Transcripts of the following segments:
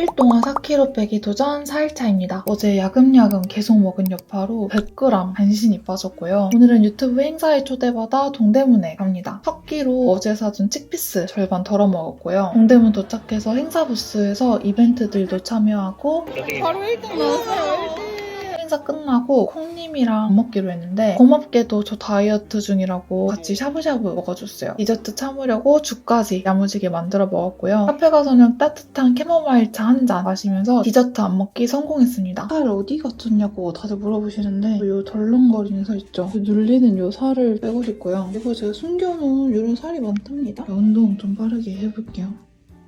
3일 동안 4kg 빼기 도전 4일차입니다. 어제 야금야금 계속 먹은 여파로 100g 간신히 빠졌고요. 오늘은 유튜브 행사에 초대받아 동대문에 갑니다. 첫 끼로 어제 사준 칙피스 절반 덜어 먹었고요. 동대문 도착해서 행사 부스에서 이벤트들도 참여하고 바로 1등 나왔어요. 행사 끝나고 콩님이랑 밥 먹기로 했는데 고맙게도 저 다이어트 중이라고 같이 샤브샤브 먹어줬어요. 디저트 참으려고 죽까지 야무지게 만들어 먹었고요. 카페 가서는 따뜻한 캐모마일 차 한 잔 마시면서 디저트 안 먹기 성공했습니다. 살 어디 갔었냐고 다들 물어보시는데 요 덜렁거리는 살 있죠? 그 눌리는 요 살을 빼고 싶고요. 그리고 제가 숨겨놓은 이런 살이 많답니다. 운동 좀 빠르게 해볼게요.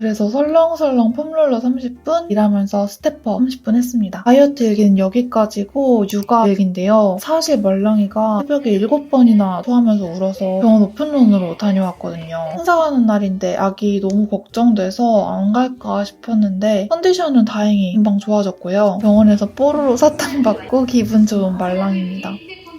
그래서 설렁설렁 폼롤러 30분 일하면서 스태퍼 30분 했습니다. 다이어트 얘기는 여기까지고 육아 얘기인데요. 사실 말랑이가 새벽에 7번이나 토하면서 울어서 병원 오픈런으로 다녀왔거든요. 행사 가는 날인데 아기 너무 걱정돼서 안 갈까 싶었는데 컨디션은 다행히 금방 좋아졌고요. 병원에서 뽀로로 사탕 받고 기분 좋은 말랑입니다.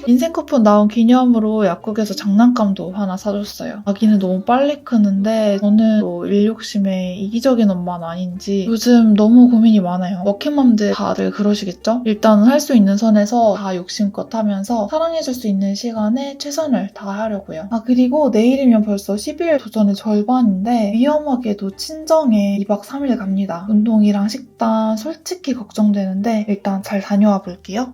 인생 쿠폰 나온 기념으로 약국에서 장난감도 하나 사줬어요. 아기는 너무 빨리 크는데 저는 뭐 일욕심에 이기적인 엄마는 아닌지 요즘 너무 고민이 많아요. 워킹맘들 다들 그러시겠죠? 일단은 할 수 있는 선에서 다 욕심껏 하면서 사랑해줄 수 있는 시간에 최선을 다하려고요. 아 그리고 내일이면 벌써 12일 도전의 절반인데 위험하게도 친정에 2박 3일 갑니다. 운동이랑 식단 솔직히 걱정되는데 일단 잘 다녀와 볼게요.